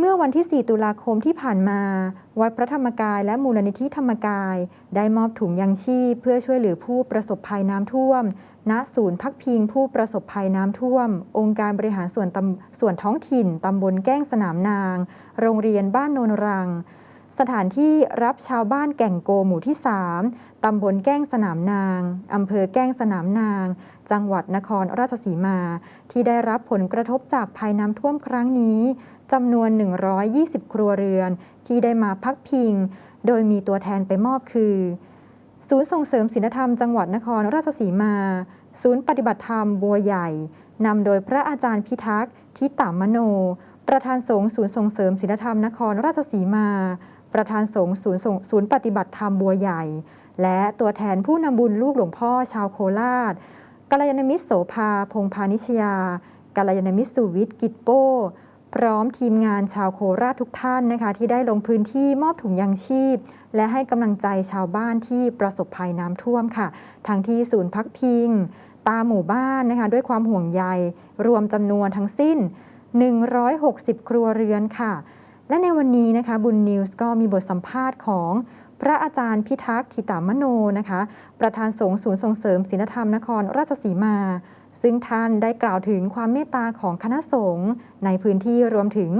เมื่อวันที่ 4 ตุลาคมที่ผ่านมา วัดพระธรรมกายและมูลนิธิธรรมกาย ได้มอบถุงยังชีพ เพื่อช่วยเหลือผู้ประสบภัยน้ำท่วม ณ ศูนย์พักพิงผู้ประสบภัยน้ำท่วม องค์การบริหารส่วนตำส่วนท้องถิ่นตำบลแก้งสนามนาง โรงเรียนบ้านโนนรัง สถานที่รับชาวบ้านแก่งโกหมู่ที่ 3 ตำบลแก้งสนามนาง อำเภอแก้งสนามนาง จังหวัดนครราชสีมา ที่ได้รับผลกระทบจากภัยน้ำท่วมครั้งนี้จำนวน 120 ครัวเรือน ที่ได้มาพักพิง โดยมีตัวแทนไปมอบคือ ศูนย์ส่งเสริมศีลธรรมจังหวัดนครราชสีมา ศูนย์ปฏิบัติธรรมบัวใหญ่นำโดยพระอาจารย์พิทักษ์ทิตามโน ประธานสงฆ์ศูนย์ส่งเสริมศีลธรรมนครราชสีมา ประธานสงฆ์ศูนย์ศูนย์ปฏิบัติธรรมบัวใหญ่ และตัวแทนผู้นำบุญลูกหลวงพ่อชาวโคราชกัลยาณมิตรโสภา พงพานิชยากัลยาณมิตรสุวิทย์กิจโป้ พร้อมทีมงานชาวโคราชทุกท่านนะคะ ที่ได้ลงพื้นที่มอบถุงยังชีพ และให้กำลังใจชาวบ้านที่ประสบภัยน้ำท่วมค่ะ ทั้งที่ศูนย์พักพิง ตามหมู่บ้านนะคะ ด้วยความห่วงใย รวมจำนวนทั้งสิ้น 160 ครัวเรือนค่ะ และในวันนี้นะคะบุญนิวส์ก็มีบทสัมภาษณ์ของพระอาจารย์พิทักษ์ทิตามโนนะคะ ประธานสงฆ์ศูนย์ส่งเสริมศีลธรรมนครราชสีมา ซึ่งท่านได้กล่าวถึงความเมตตาของคณะสงฆ์ในพื้นที่รวมถึง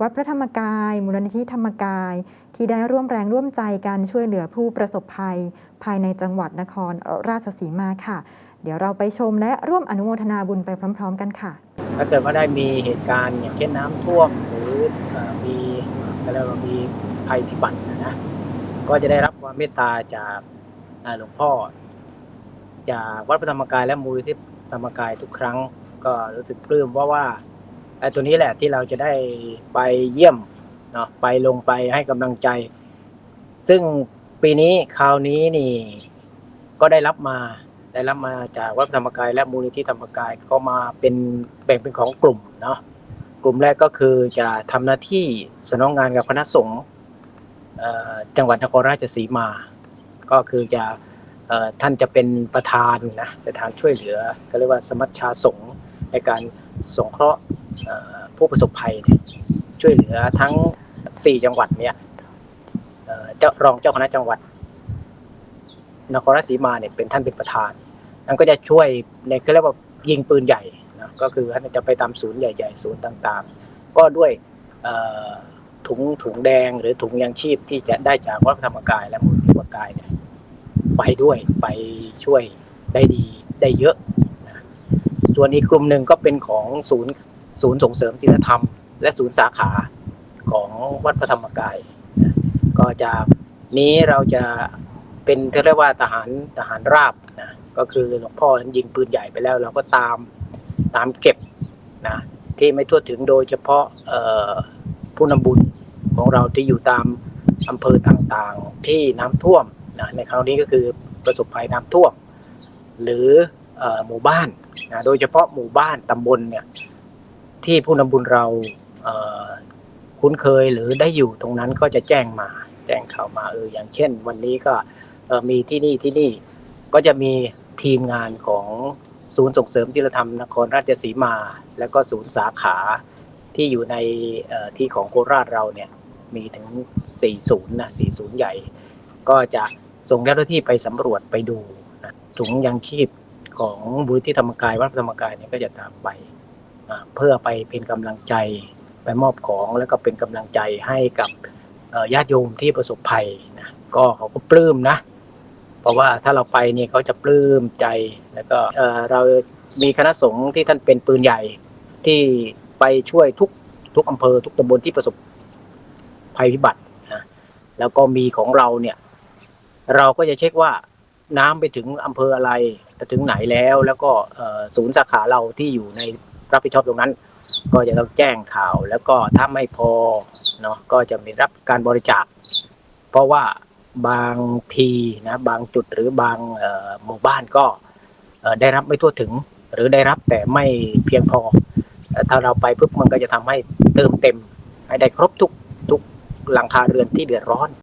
วัดพระธรรมกาย มูลนิธิธรรมกาย ที่ได้ร่วมแรงร่วมใจกันช่วยเหลือผู้ประสบภัย ภายในจังหวัดนครราชสีมาค่ะ เดี๋ยวเราไปชมและร่วมอนุโมทนาบุญไปพร้อม ๆ กันค่ะ ถ้าเกิดว่าได้มีเหตุการณ์อย่างเช่นน้ำท่วมหรื อะไรว่ามีภัยพิบัตินะนะก็จะได้รับความเมตตาจากหลวงพ่อ จากวัดพระธรรมกายและมูลที่ธรรมกายทุกครั้ง ก็รู้สึกปลื้มว่าว่าไอ้ตัวนี้แหละที่เราจะได้ไปเยี่ยมเนาะไปลงไปให้กำลังใจ ซึ่งปีนี้คราวนี้นี่ ก็ได้รับมาได้รับมาจากวัดธรรมกายและมูลนิธิธรรมกายก็มาเป็นแบ่งเป็นของกลุ่มเนาะ กลุ่มแรกก็คือจะทำหน้าที่สนองงานกับคณะสงฆ์จังหวัดนครราชสีมา ก็คือจะท่านจะเป็นประธานนะประธานช่วยเหลือ ก็เรียกว่าสมัชชาสงฆ์ในการสงเคราะห์ผู้ประสบภัย ช่วยเหลือทั้ง 4 จังหวัดเนี่ยเจ้ารองเจ้าคณะจังหวัด นครราชสีมาเนี่ยเป็นท่านเป็นประธานนั่นก็จะช่วยในเขาเรียกว่ายิงปืนใหญ่ ก็คือท่านจะไปตามศูนย์ใหญ่ๆ ศูนย์ต่างๆ ก็ด้วยถุงถุงแดงหรือถุงยางชีพที่จะได้จากวัดพระธรรมกายและมูลที่ธรรมกายเนี่ยไปด้วยไปช่วยได้ดีได้เยอะนะส่วนอีกกลุ่มหนึ่งก็เป็นของศูนย์ศูนย์ส่งเสริมศีลธรรม และศูนย์สาขาของวัดพระธรรมกายนะก็จะนี้เราจะเป็นเรียกว่าทหารทหารราบนะก็คือหลวงพ่อยิงปืนใหญ่ไปแล้ว เราก็ตาม ตามเก็บนะที่ไม่ทั่วถึงโดยเฉพาะผู้นำบุญของเราที่อยู่ตามอำเภอต่างๆที่น้ำท่วมนะในคราวนี้ก็คือประสบภัยน้ำท่วม หรืออหมู่บ้านนะโดยเฉพาะหมู่บ้านตำบลเนี่ยที่ผู้นำบุญเราเคุ้นเคยหรือได้อยู่ตรงนั้นก็จะแจ้งมาแจ้งข่าวมาเอออย่างเช่น วันนี้ก็มีที่นี่ที่นี่ก็จะมีทีมงานของ ศูนย์ส่งเสริมศิลธรรมนครราชสีมา แล้วก็ศูนย์สาขาที่อยู่ในที่ของโคราชเราเนี่ยมีถึง 4 ศูนย์นะ4ศูนย์ใหญ่ ก็จะส่งเจ้าหน้าที่ไปสำรวจไปดูนะถุงยังชีพของบูรที่ธรรมกายวัดธรรมกายเนี่ยก็จะตามไป เพื่อไปเป็นกำลังใจไปมอบของแล้วก็เป็นกำลังใจให้กับญาติโยมที่ประสบภัยนะก็เขาก็ปลื้มนะ เพราะว่าถ้าเราไปเนี่ยเขาจะปลื้มใจแล้วก็เรามีคณะสงฆ์ที่ท่านเป็นปืนใหญ่ที่ไปช่วยทุกทุกอำเภอทุกตำบลที่ประสบภัยพิบัตินะแล้วก็มีของเราเนี่ย เราก็จะเช็คว่าน้ำไปถึงอำเภออะไรไปถึงไหนแล้ว แล้วก็ศูนย์สาขาเราที่อยู่ในรับผิดชอบตรงนั้น ก็จะต้องแจ้งข่าว แล้วก็ถ้าไม่พอเนาะก็จะมีรับการบริจาค เพราะว่า บางทีนะบางจุดหรือบางหมู่บ้านก็ได้รับไม่ทั่วถึง หรือได้รับแต่ไม่เพียงพอเอ่อถ้าเราไปปุ๊บมันก็จะทำให้เติมเต็ม ให้ได้ครบทุกทุกหลังคาเรือนที่เดือดร้อน